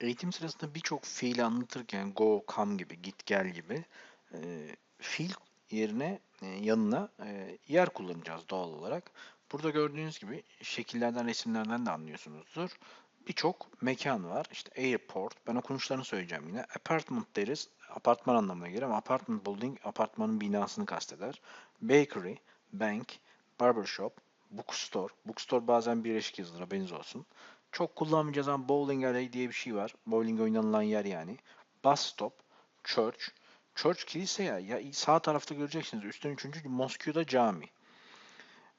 Eğitim sırasında birçok fiili anlatırken go, come gibi, git, gel gibi e, fiil yerine e, yanına e, yer kullanacağız doğal olarak. Burada gördüğünüz gibi şekillerden, resimlerden de anlıyorsunuzdur. Birçok mekan var. İşte airport, ben okunuşlarını söyleyeceğim yine. Apartment deriz, apartman anlamına gelir ama apartment building, apartmanın binasını kasteder. Bakery, bank, barbershop, bookstore. Bookstore bazen birleşik yazılır, haberiniz olsun. Çok kullanmayacağız ama bowling alley diye bir şey var. Bowling oynanılan yer yani. Bus stop, church. Church kilise ya. ya sağ tarafta göreceksiniz. Üstten üçüncü Moscow'da cami.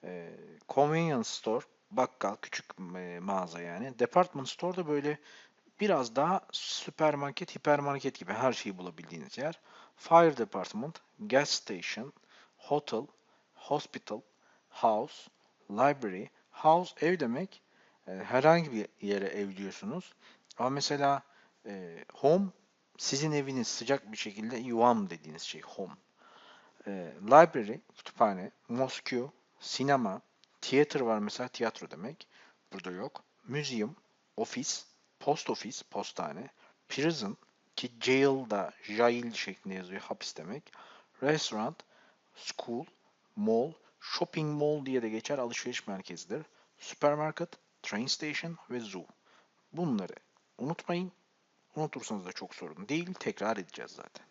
Ee, convenience store, bakkal, küçük e, mağaza yani. Department store da böyle biraz daha süpermarket, hipermarket gibi her şeyi bulabildiğiniz yer. Fire department, gas station, hotel, hospital, house, library. House ev demek. E, herhangi bir yere ev diyorsunuz. Ama mesela e, home sizin eviniz sıcak bir şekilde yuvam dediğiniz şey home. E, library, kütüphane, Mosque, sinema, theater var mesela tiyatro demek. Burada yok. Museum, ofis, post office, postane, prison ki jail da jail şeklinde yazıyor hapis demek. Restaurant, school, mall, shopping mall diye de geçer alışveriş merkezidir. Supermarket, train station ve zoo. Bunları unutmayın. Unutursanız da çok sorun değil. Tekrar edeceğiz zaten.